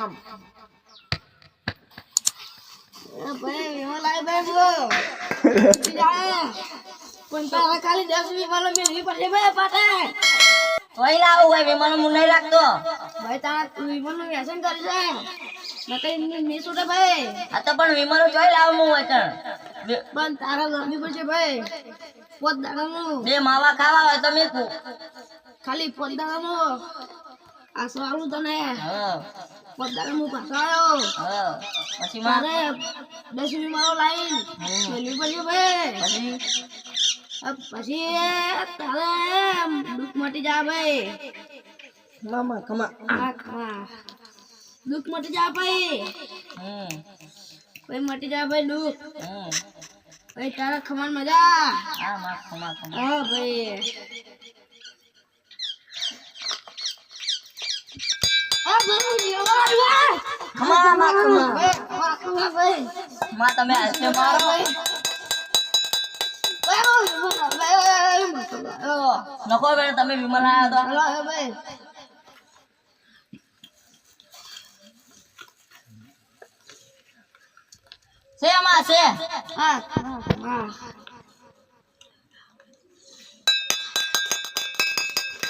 આમ. ભાઈ ભાઈ જા. પણ તારા ખાલી દસ મેળવી પડશે ભાઈ પાટે. તોય લાવું ભાઈ વિમાન હું નહીં લાગતો. ભાઈ તારા વિમલનું વ્યસન કરી છે. નકઈ નહીં છૂટે ભાઈ. આ તો પણ વિમાનો જોઈ લાવું હું હોય પણ તારા લાંબી પડશે ભાઈ. પોત દાડાનું. બે માવા ખાવા હોય તો ખાલી પોત દાડાનું. આ સવારું તને હા. પોત હું ફસાયો આવ્યો પછી મારે દસ મારો લાઈન પેલી પછી? ભાઈ પછી તારે દુઃખ મટી જા ભાઈ. મામા કમા આ ખા દુઃખ મટી જા ભાઈ. ભાઈ મટી જા ભાઈ દુઃખ. ભાઈ તારા ખમણ મજા. કમા કમા હા ભાઈ આ ભાઈ જીવવા આવ્યા. ખમા તમે. નકો બેન તમે વિમલ આવ્યા તો. છે માં છે હા, હા, હા.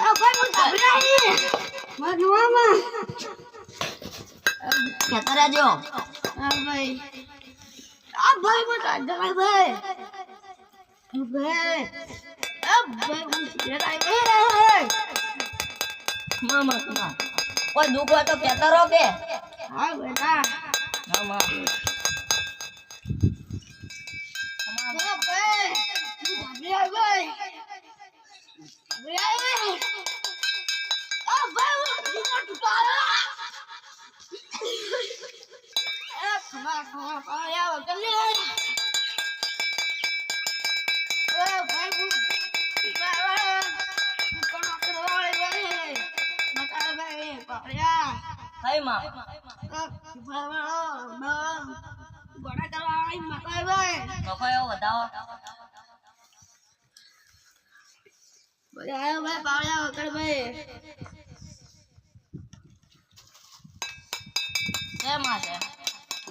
આ ભાઈ, હું ગાભરી આવી. મારા ડોહામાં. ખેતર રહેજો આ ભાઈ. આ ભાઈ, હું ગાભરી ભાઈ. આ ભાઈ. આ ભાઈ, હું ભાઈ. મામા કમા કોઈ દુઃખ હોય તો ખેતર હો કે હા, બેટા. હા માં આ ભાઈ, હું ગાભરી આવી, ભાઈ. ગાભરી આવી. આ ખમા, વગર ભાઈ, હું ઉતાર્યો.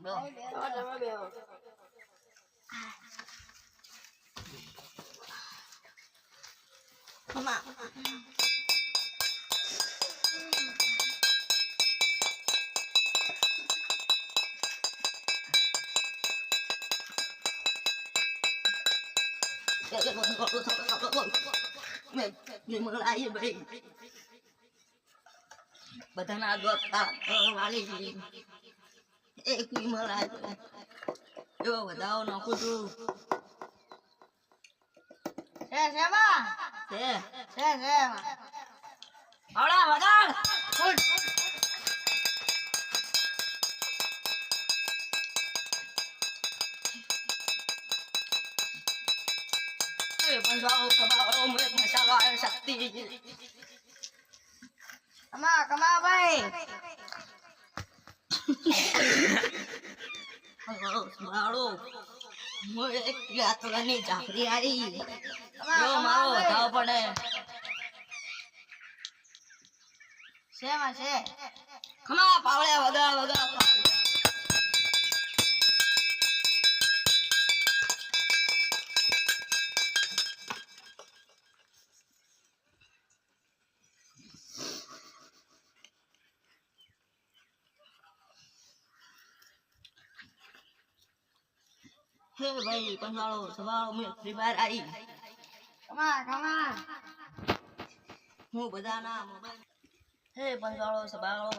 ભાઈ, પાયા. કઈ માં ગોડા કરવા વાળી મતા ભાઈ. તો કયો વધાવો બધા આયો ભાઈ, પાયા વગર ભાઈ. છે માં છે હવે એ કમા કમા પાવડિયા બોલો માં લે ભાઈ લે એ ભાઈ મુ બધા કોનો લેવા વાળી ચંચરાઈ લે બેહો બુઆજી તમે બેહો કમા બધાના દોસ્તા વાળી એક વિમલ આવ્યો એવો વધાવો નાખું છું છે છે માં છે છે છે માં આવડા વગાડ ફૂટ એ બંધાવો કબાવો મેં મસાલો આવ્યો શક્તિ કમા કમા ભાઈ હલો મારો હું એક યાત્રાની ચાકરી આવી. મારો વધાવો પડે. છે? ખમા પાવળ્યા વગા વગા ભાઈ પંચાળો સવાળો મેં ફ્રી ફાયર આવી કમા કમા હું બધાના મોબાઈલ હે પંચાળો સવાળો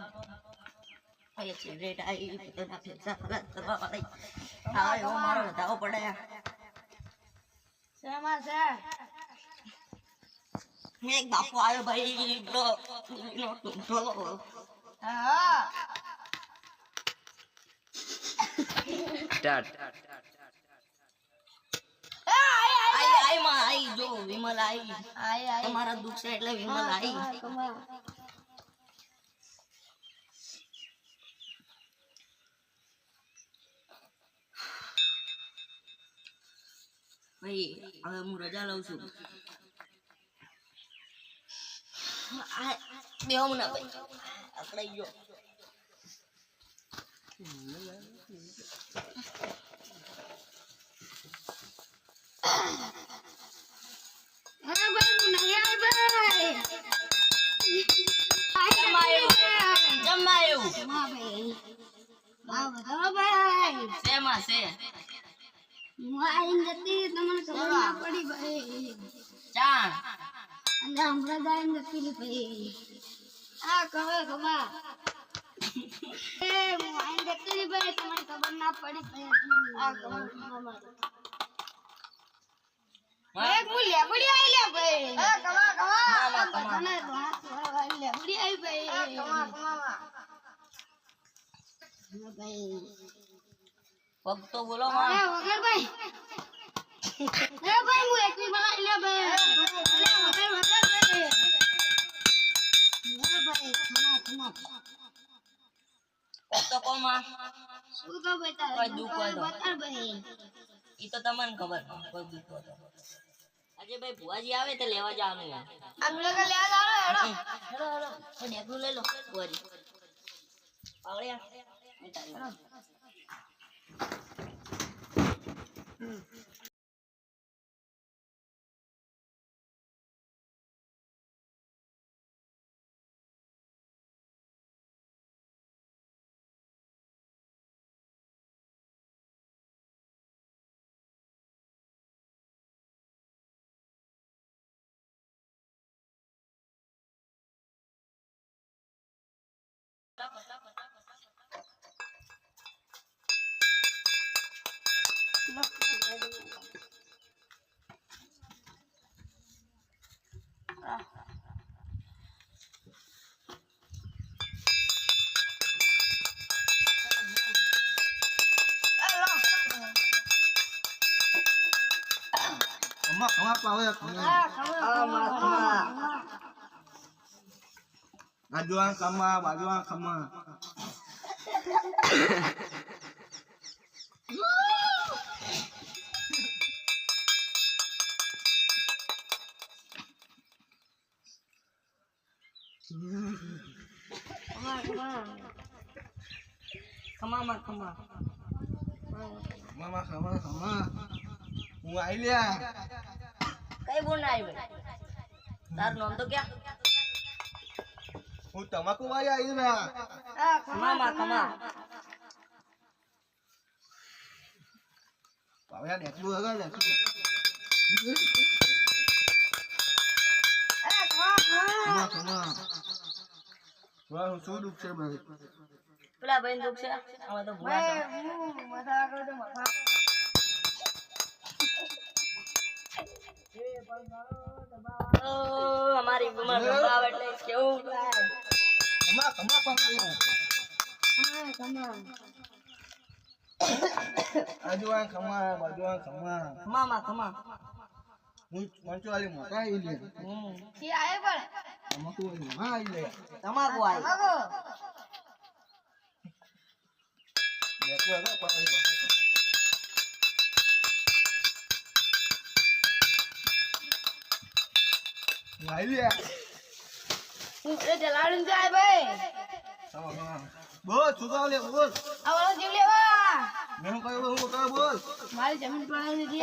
એ સિગરેટ આવી બધાના ફેફસા ખરાબ કરવા વાળી હા એવો મારો વધાવો પડે છે માં એક બાપુ આવ્યો ભાઈ નો ઢોલો હા સ્ટાર્ટ. આઈ આઈ માં આઈ જો વિમલ આઈ આય આય તમારા દુઃખ છે એટલે વિમલ આઈ કમા ભાઈ હવે હું રજા લઉં છું આ બેહો ના ભાઈ અકળાઈ ગયો છે. હું આઈને જતી તમને ખબર ના પડી ભાઈ. ચાણ અને હમણાં જ આઈને જતી ભાઈ. આ કહે કમા એ હું આઈને જતી ભાઈ તમને ખબર ના પડી ભાઈ. આ હું લેબડી આઈ લે ભાઈ. એ કમા કમા લેબડી ભાઈ. કમા કમા ભાઈ. પગ તો બોલો અરે વગર ભાઈ એ ભાઈ હું એકલી બનાવી લે ભાઈ અરે વગર વગર ભાઈ અરે ભાઈ ખમા ખમા તો કોણમાં? શું તો બતા કોઈ દુઃખ હોય તો. બતા ભાઈ. ઈ તો તમને ખબર કોઈ દુઃખ હોય આજે ભાઈ ભુવાજી આવે તો લેવા જવાનું યાર આપણે કે લે જાણો હેડો. હેડો હેડો. એ લઈ લો ભુવાજી. પાવળિયા. એ તારી. ખમા ખમા પાવે ખમા ખમા ખમા બાજુવાન ખમા બાજુવાન ખમા ખમા ખમા ખમા માં ખમા ખમા ખમા ખમા હું આઈ લ્યા. કઈ બોલ ના આવી હું તમાકુ વાળી આવી ખમા હગા ખમા ખમા ખમા શું દુઃખ છે ભાઈ પેલા ભાઈ દુઃખ છે? હવે તો ભુવા છે. હું મથા કરું તો મથા અમારી ઉંમર કેવું? ખમા પાવે ખમા ખમા બાજુવાન ખમા બાજુવાન ખમા ખમા માં ખમા હું મંચવાલી મોટા આવી લે હમથી આયે પણ તમાકુ વાળી માં આવી લે તમાકુ આવી મગો દેખલું હગા પાવે હું આવી એ જલાડું જાય ભાઈ બોલ સુગાવ લે બોલ આ જીવ લેવા મેં કહ્યું હું કહ્યું બોલ મારી જમીન પર દીધી